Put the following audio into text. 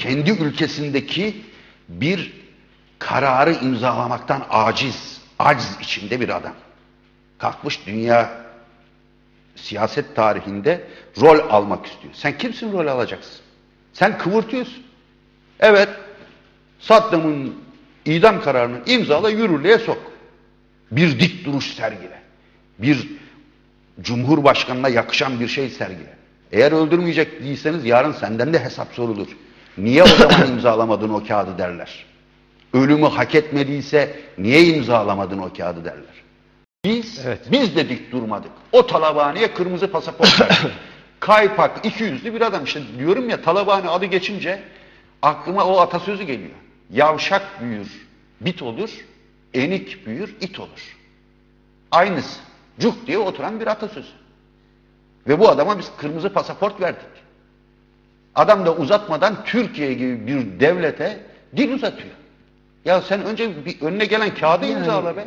kendi ülkesindeki bir kararı imzalamaktan aciz, aciz içinde bir adam. Kalkmış dünya siyaset tarihinde rol almak istiyor. Sen kimsin rol alacaksın? Sen kıvırtıyorsun. Evet, Saddam'ın idam kararını imzala yürürlüğe sok. Bir dik duruş sergile. Bir Cumhurbaşkanına yakışan bir şey sergile. Eğer öldürmeyecek değilseniz yarın senden de hesap sorulur. Niye o zaman imzalamadın o kağıdı derler. Ölümü hak etmediyse niye imzalamadın o kağıdı derler. Biz, Evet. biz de dik durmadık. O talabaniye kırmızı pasaport verdi. Kaypak, iki yüzlü bir adam. İşte diyorum ya talabani adı geçince aklıma o atasözü geliyor. Yavşak büyür, bit olur, enik büyür, it olur. Aynısı. Cuk diye oturan bir atasözü. Ve bu adama biz kırmızı pasaport verdik. Adam da uzatmadan Türkiye gibi bir devlete dil uzatıyor. Ya sen önce bir önüne gelen kağıdı imzala be.